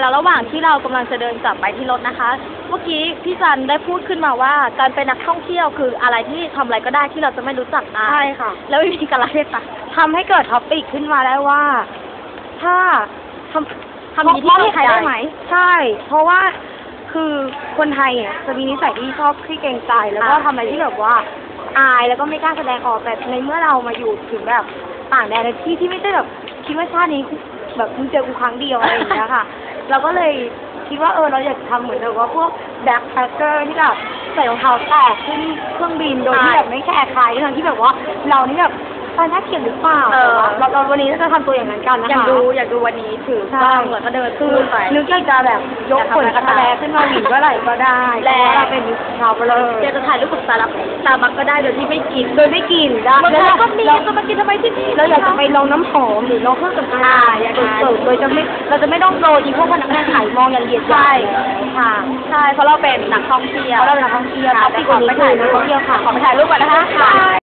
แล้วระหว่างที่เรากำลังจะเดินกลับไปที่รถนะคะ เมื่อกี้พี่จันได้พูดขึ้นมาว่า การเป็นนักท่องเที่ยวคืออะไรที่ทำอะไรก็ได้ที่เราจะไม่รู้จักอะใช่ค่ะ แล้ววิธีการละเทศะทำให้เกิดท็อปปิกขึ้นมาได้ว่า ถ้าทำทำอย่างนี้ที่เมืองไทยได้ไหม ใช่ เพราะว่าคือคนไทยเนี่ยจะมีนิสัยที่ชอบขี้เกรงใจแล้วก็อ่าทำอะไรที่แบบว่า อายแล้วก็ไม่กล้าแสดงออกแต่ในเมื่อเรามาอยู่ถึงแบบต่างแดนในที่ที่ไม่ได้แบบคิดว่าชาตินี้ แบบมึงเจอกูครั้งเดียวอะไรอย่างเงี้ยค่ะ เราก็เลยคิดว่าเออเราอยากทำเหมือนแบบว่าพวกแบ็คแพคเกอร์ที่แบบใส่รองเท้าแตะขึ้นเครื่องบินโดยที่แบบไม่แคร์ใครทั้งที่แบบว่าเรานี่แบบ ตอนน่าเกลียดหรือเปล่าเออ เราเราวันนี้เราจะทำตัวอย่างนั้นกันนะคะอยากดูอยากดูวันนี้ถือใช่บ้างเหมือนก็เดินคืพูอดไป นึกอยากจะแบบยกผลกระแลขึ้นมาหวีเมื่อไหร่ก็ได้แลเพราะว่าเราเป็นชาวเบลออยากจะถ่ายรูปกับสตาร์สตาร์บัคก็ได้โดยที่ไม่กิน โดยไม่กินได้เมืองไทยก็มีเราจะมากินทำไมที่นี่เราอยากจะไปลองน้ำหอมหรือลองเครื่องสำอางอ่าอย่างนั้น เสิร์ฟโดยจะไม่เราจะไม่ต้องโดนอีพวกพนักงานขายมองอย่างเหยียดหยามใช่ค่ะ ใช่เพราะเราเป็นนักท่องเที่ยวเพราะเราเป็นนักท่องเที่ยวค่ะท็อปปิกวันนี้คือนักท่องเที่ยวค่ะขอไปถ่ายรูปก่อนนะคะ